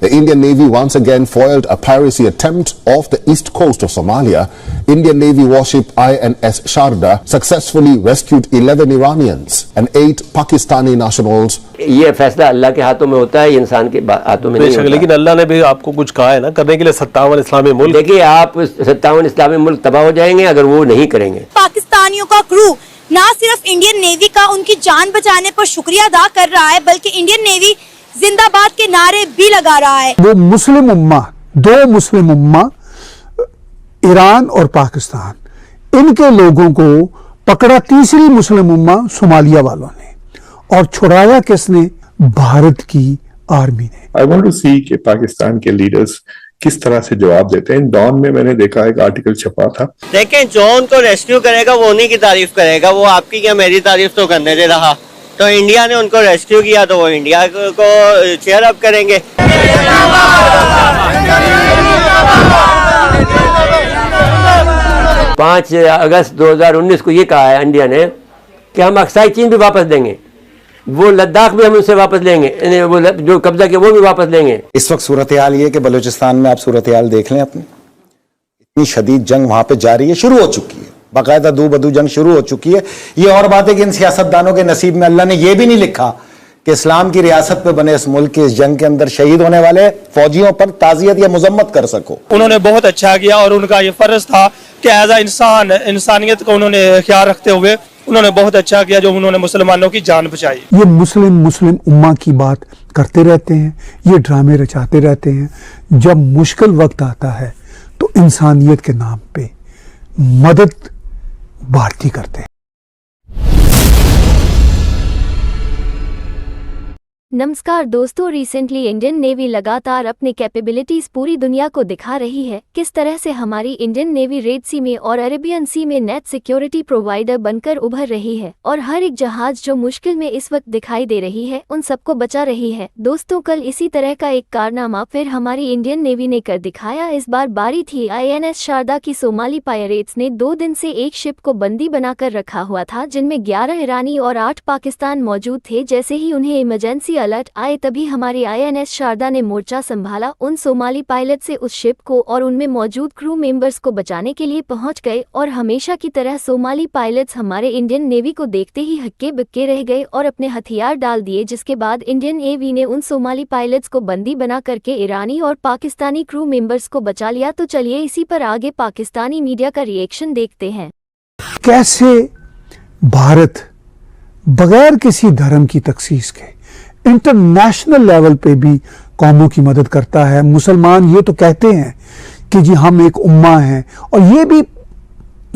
The Indian Navy once again foiled a piracy attempt off the east coast of Somalia. Indian Navy warship INS Sharda successfully rescued 11 Iranians and 8 Pakistani nationals. ये फैसला अल्लाह के हाथों में होता है इंसान के हाथों में नहीं होता। लेकिन अल्लाह ने भी आपको कुछ कहा है ना करने के लिए सत्तावन इस्लामी मुल्क। देखिए आप सत्तावन इस्लामी मुल्क तबाह हो जाएँगे अगर वो नहीं करेंगे। पाकिस्तानियों का क्रू ना सिर्फ़ इंडियन नेवी का उनकी जान बचाने पर शुक्रिया अदा कर रहा है बल्कि इंडियन नेवी जिंदाबाद के नारे भी लगा रहा है। वो मुस्लिम उम्मा दो मुस्लिम उम्मा ईरान और पाकिस्तान इनके लोगों को पकड़ा तीसरी मुस्लिम उम्मा सोमालिया वालों ने और छुड़ाया किसने? भारत की आर्मी ने। आई वॉन्ट टू सी कि पाकिस्तान के लीडर्स किस तरह से जवाब देते हैं। डॉन में मैंने देखा एक आर्टिकल छपा था। देखें जो उनको रेस्क्यू करेगा वो उन्हीं की तारीफ़ करेगा। वो आपकी क्या मेरी तारीफ़ तो करने दे रहा। तो इंडिया ने उनको रेस्क्यू किया तो वो इंडिया को चेयर अप करेंगे। पाँच अगस्त 2019 को ये कहा है इंडिया ने कि हम अक्साई चीन भी वापस देंगे। वो लद्दाख भी हम उनसे वापस लेंगे। वो जो कब्जा किया वो भी वापस लेंगे। इस वक्त सूरत हाल ये कि बलूचिस्तान में आप सूरत हाल देख लें अपनी। इतनी शदीद जंग वहाँ पे जारी है शुरू हो चुकी है। बाकायदा दो बदू जंग शुरू हो चुकी है। ये और बात है कि इन सियासतदानों के नसीब में अल्लाह ने यह भी नहीं लिखा कि इस्लाम की रियासत पे बने इस मुल्क के इस जंग के अंदर शहीद होने वाले फौजियों पर ताजियत या मजम्मत कर सको। उन्होंने बहुत अच्छा किया और उनका ये फ़र्ज़ था कि एज अ इंसान इंसानियत को उन्होंने ख्याल रखते हुए उन्होंने बहुत अच्छा किया जो उन्होंने मुसलमानों की जान बचाई। ये मुस्लिम मुस्लिम उम्मा की बात करते रहते हैं ये ड्रामे रचाते रहते हैं। जब मुश्किल वक्त आता है तो इंसानियत के नाम पे मदद भारतीय करते हैं। नमस्कार दोस्तों रिसेंटली इंडियन नेवी लगातार अपने कैपेबिलिटीज पूरी दुनिया को दिखा रही है। किस तरह से हमारी इंडियन नेवी रेड सी में और अरेबियन सी में नेट सिक्योरिटी प्रोवाइडर बनकर उभर रही है और हर एक जहाज़ जो मुश्किल में इस वक्त दिखाई दे रही है, उन सबको बचा रही है। दोस्तों, कल इसी तरह का एक कारनामा फिर हमारी इंडियन नेवी ने कर दिखाया। इस बार बारी थी। आईएनएस शारदा की सोमाली पायरेट्स ने दो दिन से एक शिप को बंदी बनाकर रखा हुआ था, जिनमें ग्यारह ईरानी और आठ पाकिस्तान मौजूद थे, जैसे ही उन्हें इमरजेंसी अलर्ट आए तभी हमारी आईएनएस शारदा ने मोर्चा संभाला। उन सोमाली पायलट से उस शिप को और उनमें मौजूद क्रू मेंबर्स को बचाने के लिए पहुँच गए और हमेशा की तरह सोमाली पायलट्स हमारे इंडियन नेवी को देखते ही हक्के बक्के रह गए और अपने हथियार डाल दिए, जिसके बाद इंडियन नेवी ने उन सोमाली पायलट्स को बंदी बना करके ईरानी और पाकिस्तानी क्रू मेंबर्स को बचा लिया। तो चलिए इसी पर आगे पाकिस्तानी मीडिया का रिएक्शन देखते हैं। कैसे भारत बगैर किसी धर्म की तखसीस के इंटरनेशनल लेवल पे भी कौमों की मदद करता है। मुसलमान ये तो कहते हैं कि जी हम एक उम्मा हैं, और ये भी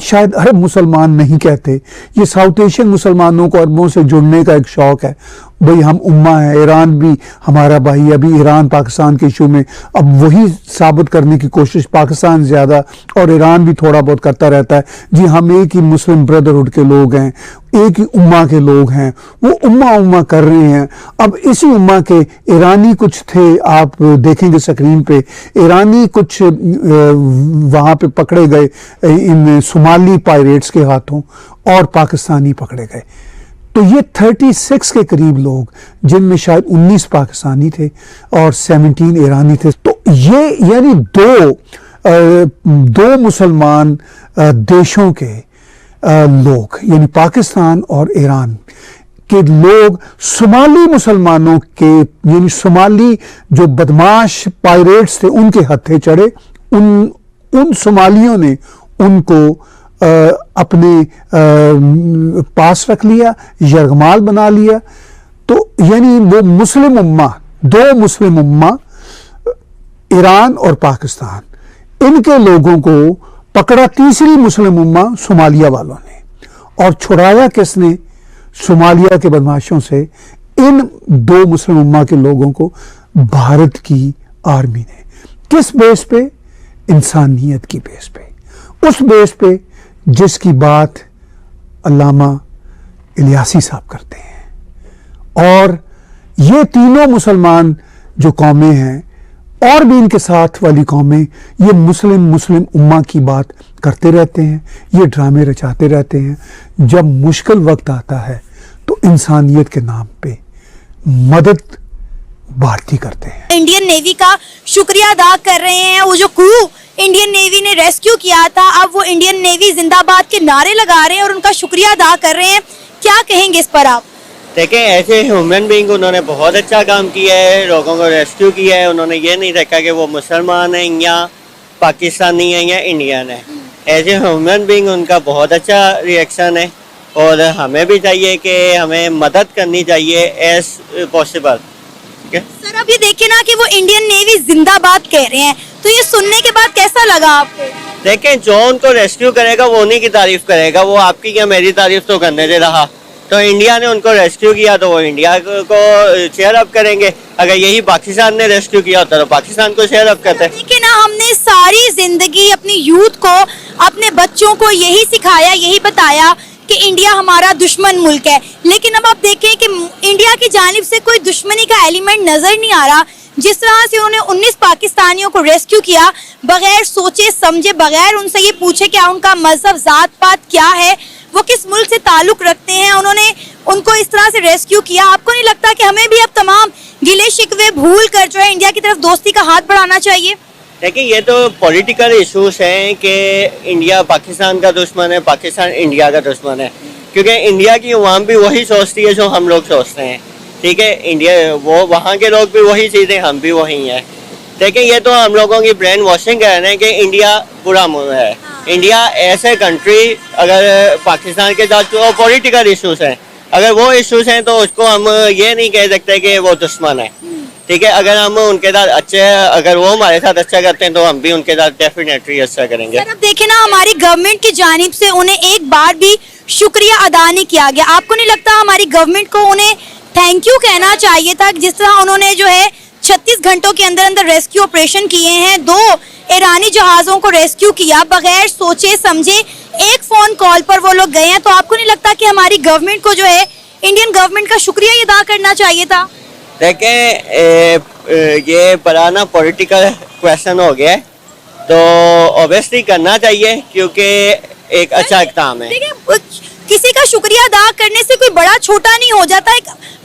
शायद अरब मुसलमान नहीं कहते। ये साउथ एशियन मुसलमानों को अरबों से जुड़ने का एक शौक है। भाई हम उम्मा है, ईरान भी हमारा भाई अभी ईरान पाकिस्तान के इशू में अब वही साबित करने की कोशिश पाकिस्तान ज़्यादा और ईरान भी थोड़ा बहुत करता रहता है। जी हम एक ही मुस्लिम ब्रदरहुड के लोग हैं, एक ही उम्मा के लोग हैं। वो उम्मा उम्मा कर रहे हैं। अब इसी उम्मा के ईरानी कुछ थे, आप देखेंगे स्क्रीन पे। ईरानी कुछ वहाँ पे पकड़े गए, इन सोमाली पायरेट्स के हाथों और पाकिस्तानी पकड़े गए। तो ये 36 के करीब लोग, जिनमें शायद 19 पाकिस्तानी थे और 17 ईरानी थे। तो ये यानी दो दो मुसलमान देशों के लोग, यानी पाकिस्तान और ईरान के लोग सोमाली मुसलमानों के, यानी सोमाली जो बदमाश पायरेट्स थे, उनके हत्थे चढ़े। उन उन सोमालियों ने उनको अपने पास रख लिया, यरगमाल बना लिया। तो यानी वो मुस्लिम उम्मा, दो मुस्लिम उम्मा, ईरान और पाकिस्तान, इनके लोगों को पकड़ा तीसरी मुस्लिम उम्मा सोमालिया वालों ने। और छुड़ाया किसने? सोमालिया के बदमाशों से इन दो मुस्लिम उम्मा के लोगों को भारत की आर्मी ने। किस बेस पे? इंसानियत की बेस पे। उस बेस पे जिसकी बात अल्लामा इलियासी साहब करते हैं। और ये तीनों मुसलमान जो कौमें हैं, और भी इनके साथ वाली कौमें, ये मुस्लिम मुस्लिम उम्मा की बात करते रहते हैं, ये ड्रामे रचाते रहते हैं। जब मुश्किल वक्त आता है तो इंसानियत के नाम पे मदद भारतीय करते हैं। इंडियन नेवी का शुक्रिया अदा कर रहे हैं। वो जो क्रू इंडियन नेवी ने रेस्क्यू किया था। अब वो इंडियन नेवी जिंदाबाद के नारे लगा रहे हैं और उनका शुक्रिया अदा कर रहे हैं। क्या कहेंगे इस पर आप? देखें ऐसे ह्यूमन बींग उन्होंने बहुत अच्छा काम किया है लोगों को रेस्क्यू किया है। उन्होंने ये नहीं देखा कि वो मुसलमान हैं या पाकिस्तानी हैं या इंडियन है। एज ए ह्यूमन बींग उनका बहुत अच्छा रिएक्शन है और हमें भी चाहिए कि हमें मदद करनी चाहिए एज पॉसिबल सर अब ये देखिए ना कि वो इंडियन नेवी जिंदाबाद कह रहे हैं। तो ये सुनने के बाद कैसा लगा आपको? देखें जो उनको रेस्क्यू करेगा वो उन्हीं की तारीफ़ करेगा। वो आपकी क्या मेरी तारीफ़ तो करने दे रहा। तो इंडिया ने उनको रेस्क्यू किया तो वो इंडिया को चेयर अप करेंगे। अगर यही पाकिस्तान ने रेस्क्यू किया होता तो पाकिस्तान को चेयर अप करते देखिए ना हमने सारी ज़िंदगी अपनी यूथ को अपने बच्चों को यही सिखाया यही बताया कि इंडिया हमारा दुश्मन मुल्क है। लेकिन अब आप देखें कि इंडिया की जानिब से कोई दुश्मनी का एलिमेंट नज़र नहीं आ रहा। जिस तरह से उन्होंने 19 पाकिस्तानियों को रेस्क्यू किया, बगैर सोचे, समझे, बगैर उनसे ये पूछे क्या उनका मज़हब जात पात क्या है, वो किस मुल्क से ताल्लुक रखते हैं, उन्होंने उनको इस तरह से रेस्क्यू किया। आपको नहीं लगता कि हमें भी अब तमाम गिले शिकवे भूल कर जो है इंडिया की तरफ़ दोस्ती का हाथ बढ़ाना चाहिए? देखिए, ये तो पॉलिटिकल इश्यूज़ हैं कि इंडिया पाकिस्तान का दुश्मन है, पाकिस्तान इंडिया का दुश्मन है। क्योंकि इंडिया की अवाम भी वही सोचती है जो हम लोग सोचते हैं। ठीक है इंडिया वो वहाँ के लोग भी वही चीज़ें हम भी वही हैं। देखिए ये तो हम लोगों की ब्रेन वॉशिंग कह रहे हैं कि इंडिया बुरा मुल्क है। इंडिया ऐसे कंट्री अगर पाकिस्तान के साथ जो पॉलिटिकल इश्यूज़ हैं अगर वो इश्यूज़ हैं तो उसको हम ये नहीं कह सकते कि वो दुश्मन है। ठीक है अगर हम उनके साथ अच्छे अगर वो हमारे साथ अच्छा करते हैं तो हम भी उनके साथ डेफिनेटली अच्छा करेंगे। सर अब देखे ना हमारी गवर्नमेंट की जानिब से उन्हें एक बार भी शुक्रिया अदा नहीं किया गया। आपको नहीं लगता हमारी गवर्नमेंट को उन्हें थैंक यू कहना चाहिए था जिस तरह उन्होंने जो है 36 घंटों के अंदर अंदर रेस्क्यू ऑपरेशन किए हैं दो ईरानी जहाजों को रेस्क्यू किया बगैर सोचे समझे एक फ़ोन कॉल पर वो लोग गए हैं। तो आपको नहीं लगता कि हमारी गवर्नमेंट को जो है इंडियन गवर्नमेंट का शुक्रिया अदा करना चाहिए था? देखें ये बड़ा ना पॉलिटिकल क्वेश्चन हो गया है। तो ऑब्वियसली करना चाहिए क्योंकि एक अच्छा इकदाम है। किसी का शुक्रिया अदा करने से कोई बड़ा छोटा नहीं हो जाता। एक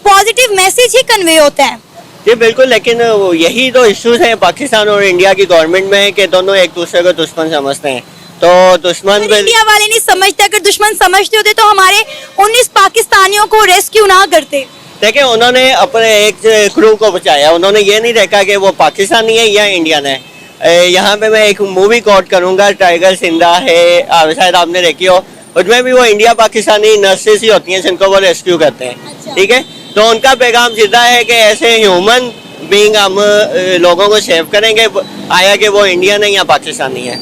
पॉजिटिव मैसेज ही कन्वे होता है। जी बिल्कुल लेकिन यही तो इश्यूज़ हैं पाकिस्तान और इंडिया की गवर्नमेंट में कि दोनों एक दूसरे को दुश्मन समझते हैं। तो दुश्मन अगर इंडिया वाले नहीं समझते अगर दुश्मन समझते होते तो हमारे 19 पाकिस्तानियों को रेस्क्यू ना करते। देखिए उन्होंने अपने एक क्रू को बचाया। उन्होंने ये नहीं देखा कि वो पाकिस्तानी है या इंडियन है। यहाँ पे मैं एक मूवी कोट करूँगा टाइगर सिंधा है। शायद आपने देखी हो। उसमें भी वो इंडिया पाकिस्तानी नर्सेस ही होती हैं जिनको वो रेस्क्यू करते हैं। ठीक है? तो उनका पैगाम सीधा है कि ऐसे ह्यूमन बींग हम लोगों को सेव करेंगे, आया कि वो इंडियन है या पाकिस्तानी है।